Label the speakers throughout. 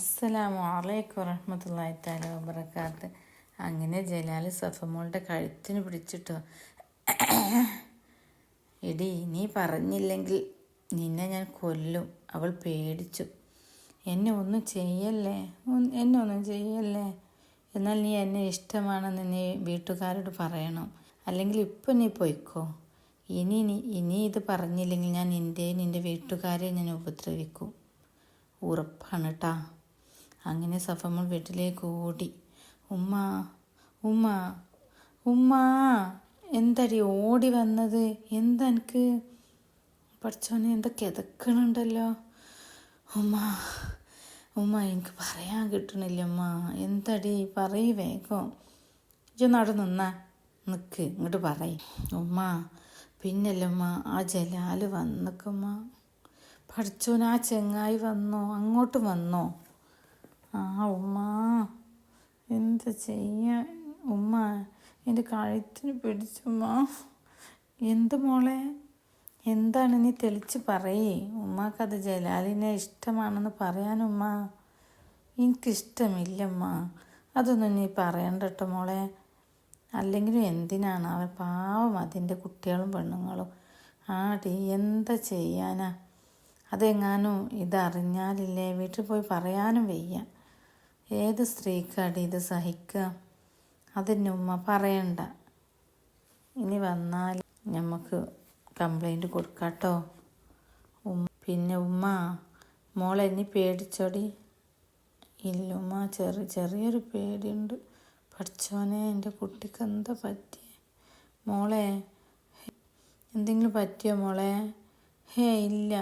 Speaker 1: അസ്സലാമു അലൈക്കും വറഹ്മത്തുള്ളാഹി തആല വബർക്കാത്ത് അങ്ങനെ ജലാൽ സഫമോളുടെ കഴുത്തിന് പിടിച്ചിട്ടോ. എടി നീ പറഞ്ഞില്ലെങ്കിൽ നിന്നെ ഞാൻ കൊല്ലും. അവൾ പേടിച്ചു. എന്നെ ഒന്നും ചെയ്യല്ലേ? എന്നെ ഒന്നും ചെയ്യല്ലേ? എന്നാൽ നീ എന്നെ ഇഷ്ടമാണെന്ന് നീ വീട്ടുകാരോട് പറയണം. അല്ലെങ്കിൽ ഇപ്പം നീ പോയിക്കോ. ഇനി ഇനി ഇത് പറഞ്ഞില്ലെങ്കിൽ ഞാൻ നിന്റെ നിന്റെ വീട്ടുകാരെ ഞാൻ ഉപദ്രവിക്കും. ഉറപ്പാണ് കേട്ടാ അങ്ങനെ സഫമ്മൾ വീട്ടിലേക്ക് ഓടി. ഉമ്മ ഉമ്മ ഉമ്മ എന്തടി ഓടി വന്നത്? എന്താ പഠിച്ചോനെ എന്താ കിതക്കണുണ്ടല്ലോ? ഉമ്മ ഉമ്മ എനിക്ക് പറയാൻ കിട്ടണില്ല ഉമ്മ. എന്തടി? പറയ് വേഗം. ഇജ അവിടെ നിക്ക് ഇങ്ങോട്ട് പറയ്. ഉമ്മ പിന്നല്ല ഉമ്മ ആ ജലാൽ വന്നക്കുമ്മ പഠിച്ചോനാ ചെങ്ങായി വന്നോ? അങ്ങോട്ട് വന്നോ? ആ ഉമ്മ. എന്താ ചെയ്യാ? ഉമ്മ എന്റെ കഴുത്തിന് പിടിച്ചുമ്മ എന്ത് മോളെ? എന്താണ് നീ തെളിച്ച് പറയേ. ഉമ്മാക്കത് ജലാലിനെ ഇഷ്ടമാണെന്ന് പറയാനുമ്മ എനിക്കിഷ്ടമില്ലമ്മ അതൊന്നും നീ പറയണ്ട കേട്ടോ മോളെ. അല്ലെങ്കിലും എന്തിനാണ് അവൻ പാവം അതിന്റെ കുട്ടികളും പെണ്ണുങ്ങളും? ആടി എന്താ ചെയ്യാനാ? അതെങ്ങാനും ഇതറിഞ്ഞാലില്ലേ? വീട്ടിൽ പോയി പറയാനും വയ്യ. ഏത് സ്ത്രീക്കാടി ഇത് സഹിക്കുക? അതിന് ഉമ്മ പറയണ്ട. ഇനി വന്നാൽ നമുക്ക് കംപ്ലൈന്റ് കൊടുക്കാട്ടോ ഉമ്മ പിന്നെ ഉമ്മ മോളെ ഇനി പേടിച്ചോടി. ഇല്ല ഉമ്മ ചെറിയ ചെറിയൊരു പേടിയുണ്ട്. പഠിച്ചോനെ എന്റെ കുട്ടിക്ക് എന്താ പറ്റി മോളെ എന്തെങ്കിലും പറ്റിയോ മോളെ? ഹേ ഇല്ല.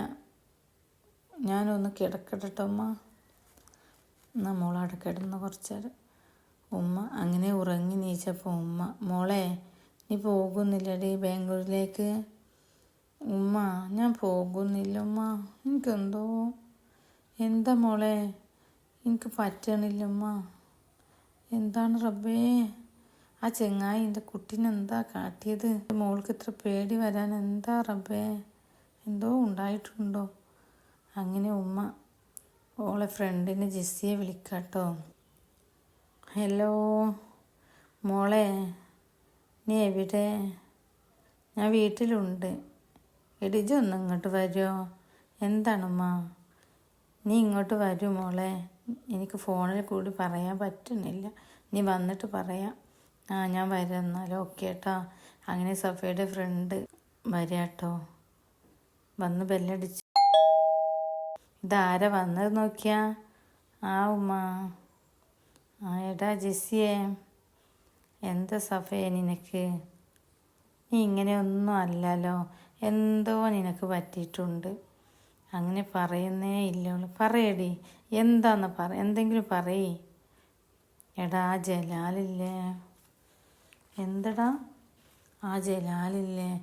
Speaker 1: ഞാനൊന്ന് കിടക്കട്ടെ ഉമ്മ. എന്നാ അടക്കിടുന്ന കിടന്ന് കുറച്ച് നേരം ഉമ്മ അങ്ങനെ ഉറങ്ങി നീച്ചപ്പോൾ ഉമ്മ മോളെ നീ പോകുന്നില്ലടി ബാംഗ്ലൂരിലേക്ക്? ഉമ്മ ഞാൻ പോകുന്നില്ല ഉമ്മ. എനിക്കെന്തോ എന്താ മോളെ? എനിക്ക് പറ്റണില്ല ഉമ്മ. എന്താണ് റബ്ബേ? ആ ചെങ്ങായി എന്റെ കുട്ടീനെന്താ കാട്ടിയത്? മോൾക്ക് ഇത്ര പേടി വരാൻ എന്താ റബ്ബേ? എന്തോ ഉണ്ടായിട്ടുണ്ടോ? അങ്ങനെ ഉമ്മ ഓളെ ഫ്രണ്ടിന് ജെസ്സിയെ വിളിക്കാട്ടോ. ഹലോ മോളെ നീ എവിടെ? ഞാൻ വീട്ടിലുണ്ട്. എടിജ ഒന്ന് ഇങ്ങോട്ട് വരുമോ എന്താണമ്മ? നീ ഇങ്ങോട്ട് വരൂ മോളെ. എനിക്ക് ഫോണിൽ കൂടി പറയാൻ പറ്റുന്നില്ല. നീ വന്നിട്ട് പറയാം. ആ ഞാൻ വരാം ഓക്കെ കേട്ടോ അങ്ങനെ സഫയുടെ ഫ്രണ്ട് വരാട്ടോ. വന്ന് ബെല്ലടിച്ചു ഇതാരാ വന്നത് നോക്കിയാ? ആ ഉമ്മ. ആ എടാ ജെസ്സിയെ എന്താ സഫയെ നിനക്ക്? നീ ഇങ്ങനെയൊന്നും അല്ലല്ലോ. എന്തോ നിനക്ക് പറ്റിയിട്ടുണ്ട്. അങ്ങനെ പറയുന്നേ ഇല്ലോളൂ. പറയടി. എന്താന്ന് പറ എന്തെങ്കിലും പറയേ. എടാ ജലാലില്ലേ? എന്തടാ? ആ ജലാലില്ലേ?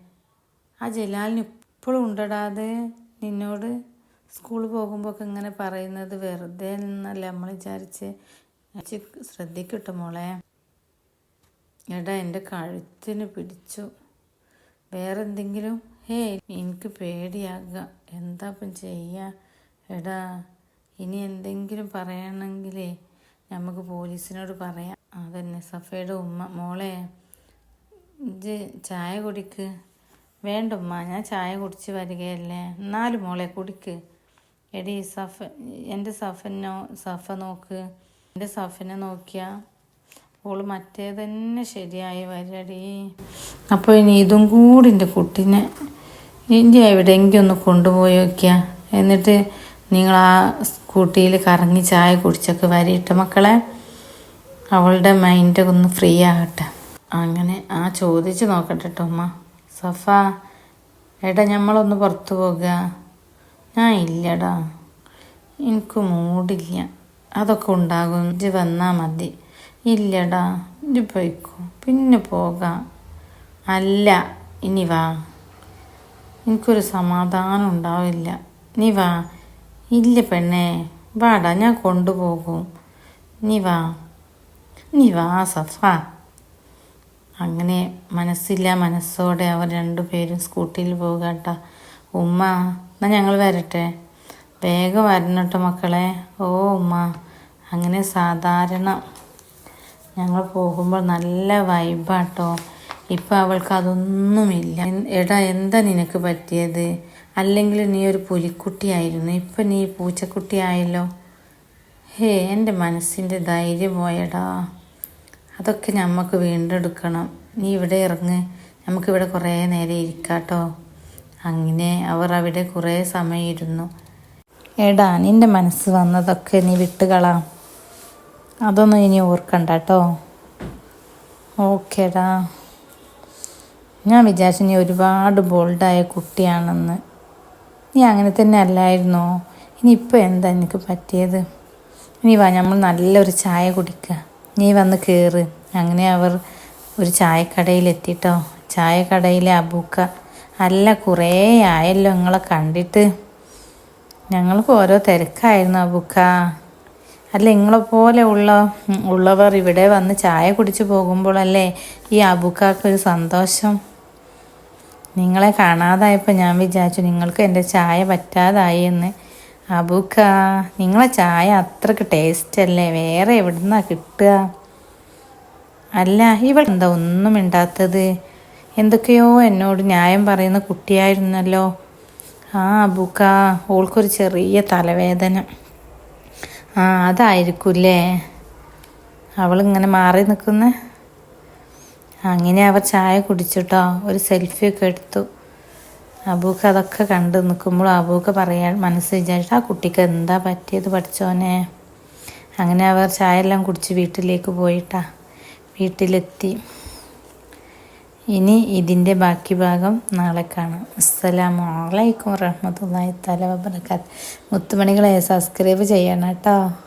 Speaker 1: ആ ജലാലിന് ഇപ്പോഴും ഉണ്ടടാതെ നിന്നോട്? സ്കൂളിൽ പോകുമ്പോൾ ഒക്കെ ഇങ്ങനെ പറയുന്നത് വെറുതെ എന്നല്ല. നമ്മൾ വിചാരിച്ച് ശ്രദ്ധിക്കട്ടോ ശ്രദ്ധിക്കട്ടെ മോളെ. എടാ എന്റെ കഴുത്തിന് പിടിച്ചു. വേറെ എന്തെങ്കിലും ഹേ എനിക്ക് പേടിയാകുക എന്താ ഇപ്പം ചെയ്യുക എടാ ഇനി എന്തെങ്കിലും പറയണമെങ്കിലേ നമുക്ക് പോലീസിനോട് പറയാം. അതന്നെ സഫയുടെ ഉമ്മ. മോളെ ഇത് ചായ കുടിക്ക്. വേണ്ട ഉമ്മ ഞാൻ ചായ കുടിച്ച് വരികയല്ലേ. എന്നാലും മോളെ കുടിക്ക്. എടി സഫ എന്റെ സഫനോ സഫ നോക്ക്. എന്റെ സഫനെ നോക്കിയാ ഓൾ മറ്റേ തന്നെ ശരിയായി വരടി. അപ്പോൾ ഇനി ഇതും കൂടി എന്റെ കുട്ടീനെ ഇനി എവിടെയെങ്കിലും ഒന്ന് കൊണ്ടുപോയി വയ്ക്കുക എന്നിട്ട് നിങ്ങൾ ആ സ്കൂട്ടിയിൽ കറങ്ങി ചായ കുടിച്ചൊക്കെ വരിയിട്ട മക്കളെ. അവളുടെ മൈൻഡ് ഒന്ന് ഫ്രീ ആകട്ടെ. അങ്ങനെ ആ ചോദിച്ച് നോക്കട്ടെ കേട്ടോ അമ്മ സഫ എടാ ഞമ്മളൊന്ന് പുറത്തു പോകുക ഞാൻ ഇല്ലടാ. എനിക്ക് മൂടില്ല. അതൊക്കെ ഉണ്ടാകും. ഇജ്ജ് വന്നാൽ മതി. ഇല്ലടാ. ഇജ് പോയിക്കോ. പിന്നെ പോകാം. അല്ല ഇനി വാ. എനിക്കൊരു സമാധാനം ഉണ്ടാവില്ല. നീ വാ. ഇല്ല പെണ്ണേ. വാടാ ഞാൻ കൊണ്ടുപോകും. നീ വാ. നീ വാ സഫ. അങ്ങനെ മനസ്സില്ല മനസ്സോടെ അവർ രണ്ടുപേരും സ്കൂട്ടിയിൽ പോകാട്ട. ഉമ്മ എന്നാ ഞങ്ങൾ വരട്ടെ? വേഗം വരണം കേട്ടോ മക്കളെ. ഓ ഉമ്മ അങ്ങനെ സാധാരണ ഞങ്ങൾ പോകുമ്പോൾ നല്ല വൈബാട്ടോ. ഇപ്പം അവൾക്ക് അതൊന്നുമില്ല. എടാ എന്താ നിനക്ക് പറ്റിയത്? അല്ലെങ്കിൽ നീ ഒരു പുലിക്കുട്ടിയായിരുന്നു ഇപ്പം നീ പൂച്ചക്കുട്ടിയായല്ലോ ഹേ എന്റെ മനസ്സിന്റെ ധൈര്യം പോയടാ. അതൊക്കെ നമുക്ക് വീണ്ടെടുക്കണം. നീ ഇവിടെ ഇറങ്ങ്. നമുക്കിവിടെ കുറേ നേരം ഇരിക്കാട്ടോ. അങ്ങനെ അവർ അവിടെ കുറേ സമയം ഇരുന്നു എടാ നിന്റെ മനസ്സ് വന്നതൊക്കെ നീ വിട്ടുകളാം. അതൊന്നും ഇനി ഓർക്കണ്ട കേട്ടോ. ഓക്കേടാ. ഞാൻ വിചാരിച്ചു നീ ഒരുപാട് ബോൾഡായ കുട്ടിയാണെന്ന്. നീ അങ്ങനെ തന്നെ അല്ലായിരുന്നോ? ഇനി ഇപ്പോൾ എന്താ എനിക്ക് പറ്റിയത്? ഇനി വാ നമ്മൾ നല്ലൊരു ചായ കുടിക്കുക നീ വന്ന് കയറ് അങ്ങനെ അവർ ഒരു ചായക്കടയിലെത്തിട്ടോ ചായക്കടയിലെ അബൂക്ക അല്ല കുറേ ആയല്ലോ നിങ്ങളെ കണ്ടിട്ട്. ഞങ്ങൾക്ക് ഓരോ തിരക്കായിരുന്നു ബുക്ക. അല്ല നിങ്ങളെ പോലെ ഉള്ള ഉള്ളവർ ഇവിടെ വന്ന് ചായ കുടിച്ച് പോകുമ്പോഴല്ലേ ഈ അബുക്കാക്കൊരു സന്തോഷം. നിങ്ങളെ കാണാതായപ്പോൾ ഞാൻ വിചാരിച്ചു നിങ്ങൾക്ക് എന്റെ ചായ പറ്റാതായി എന്ന്. അബുക്ക നിങ്ങളെ ചായ അത്രയ്ക്ക് ടേസ്റ്റ് അല്ലേ? വേറെ എവിടുന്നാ കിട്ടുക? അല്ല ഇവിടെ എന്താ ഒന്നും മിണ്ടാത്തത്? എന്തൊക്കെയോ എന്നോട് ന്യായം പറയുന്ന കുട്ടിയായിരുന്നല്ലോ. ആ അബുക്ക ഓൾക്കൊരു ചെറിയ തലവേദന. ആ അതായിരിക്കൂല്ലേ? അവളിങ്ങനെ മാറി നിൽക്കുന്ന? അങ്ങനെ അവർ ചായ കുടിച്ചിട്ടോ? ഒരു സെൽഫിയൊക്കെ എടുത്തു. അബൂക്ക് അതൊക്കെ കണ്ട് നിൽക്കുമ്പോൾ അബൂക്ക് പറയാൻ മനസ്സ് വിചാരിച്ചിട്ട് ആ കുട്ടിക്ക് എന്താ പറ്റിയത് പഠിച്ചോനെ? അങ്ങനെ അവർ ചായ എല്ലാം കുടിച്ച് വീട്ടിലേക്ക് പോയിട്ടാ. വീട്ടിലെത്തി. ഇനി ഇതിന്റെ ബാക്കി ഭാഗം നാളെ കാണാം. അസ്സലാമു അലൈക്കും വറഹ്മത്തുള്ളാഹി തആല വബറകാത്ത്. മുത്തുമണികളെ സബ്സ്ക്രൈബ് ചെയ്യണം കേട്ടോ.